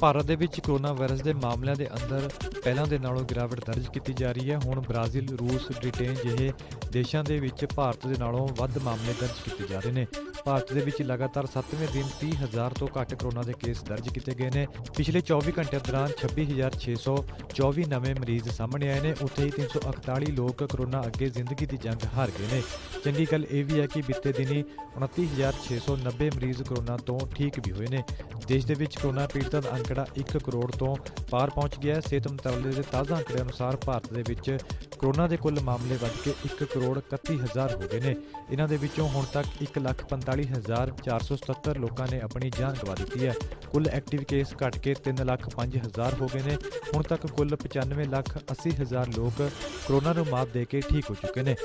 ਭਾਰਤ ਦੇ ਵਿੱਚ corona virus ਦੇ ਮਾਮਲਿਆਂ ਦੇ ਅੰਦਰ ਪਹਿਲਾਂ ਦੇ ਨਾਲੋਂ ਗਿਰਾਵਟ ਦਰਜ ਕੀਤੀ ਜਾ ਰਹੀ ਹੈ। ਹੁਣ ਬ੍ਰਾਜ਼ੀਲ, ਰੂਸ, ਬ੍ਰਿਟੇਨ ਜਿਹੇ ਦੇਸ਼ਾਂ ਦੇ ਵਿੱਚ ਭਾਰਤ ਦੇ ਨਾਲੋਂ ਵੱਧ ਮਾਮਲੇ ਦਰਜ ਕੀਤੇ ਜਾ ਰਹੇ ਨੇ। ਭਾਰਤ ਦੇ ਵਿੱਚ ਲਗਾਤਾਰ 7ਵੇਂ ਦਿਨ 30000 ਤੋਂ ਘੱਟ ਕੋਰੋਨਾ ਦੇ ਕੇਸ ਦਰਜ ਕੀਤੇ ਗਏ ਨੇ। ਪਿਛਲੇ 24 ਘੰਟਿਆਂ ਦੌਰਾਨ 26624 ਨਵੇਂ ਮਰੀਜ਼ ਸਾਹਮਣੇ ਆਏ ਨੇ। ਉੱਥੇ ਹੀ 341 ਲੋਕ ਕੋਰੋਨਾ ਅੱਗੇ ਜ਼ਿੰਦਗੀ ਦੀ ਜੰਗ ਹਾਰ ਗਏ ਨੇ। ਚੰਗੀ ਗੱਲ ਇਹ ਵੀ ਹੈ ਕਿ ਬੀਤੇ ਦਿਨੀ 29690 ਮਰੀਜ਼ ਕੋਰੋਨਾ ਤੋਂ ਠੀਕ ਵੀ ਹੋਏ ਨੇ। ਦੇਸ਼ ਦੇ ਵਿੱਚ ਕੋਰੋਨਾ ਪੀੜਤਾਂ ਦਾ ਅੰਕੜਾ 1 ਕਰੋੜ ਤੋਂ ਪਾਰ ਪਹੁੰਚ ਗਿਆ ਹੈ। ਸਿਹਤ ਮੰਤਰਾਲੇ ਦੇ ਤਾਜ਼ਾ ਅੰਕੜੇ ਅਨੁਸਾਰ ਭਾਰਤ ਦੇ ਵਿੱਚ ਕਰੋਨਾ ਦੇ ਕੁੱਲ ਮਾਮਲੇ ਵੱਧ ਕੇ 1 ਕਰੋੜ 31000 ਹੋ ਗਏ ਨੇ। ਇਹਨਾਂ ਦੇ ਵਿੱਚੋਂ ਹੁਣ ਤੱਕ 145477 ਲੋਕਾਂ ਨੇ ਆਪਣੀ ਜਾਨ ਗਵਾ ਦਿੱਤੀ ਹੈ। ਕੁੱਲ ਐਕਟਿਵ ਕੇਸ ਘਟ ਕੇ 3 ਲੱਖ 5000 ਹੋ ਗਏ ਨੇ। ਹੁਣ ਤੱਕ ਕੁੱਲ 95 ਲੱਖ 80000 ਲੋਕ ਕਰੋਨਾ ਨੂੰ ਮਾਤ ਦੇ ਕੇ ਠੀਕ ਹੋ ਚੁੱਕੇ ਨੇ।